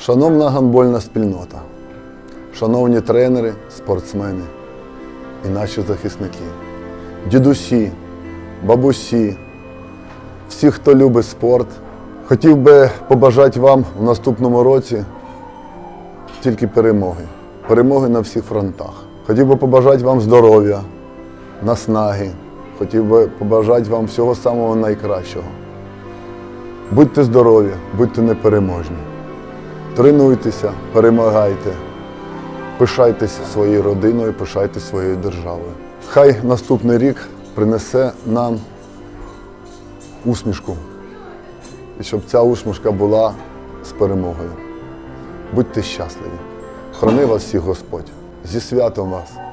Шановна гандбольна спільнота, шановні тренери, спортсмени і наші захисники, дідусі, бабусі, всі, хто любить спорт, хотів би побажати вам в наступному році тільки перемоги. Перемоги на всіх фронтах. Хотів би побажати вам здоров'я, наснаги. Хотів би побажати вам всього самого найкращого. Будьте здорові, будьте непереможні. Тренуйтеся, перемагайте, пишайтесь своєю родиною, пишайтесь своєю державою. Хай наступний рік принесе нам усмішку. І щоб ця усмішка була з перемогою. Будьте щасливі. Храни вас всіх Господь. Зі святом вас!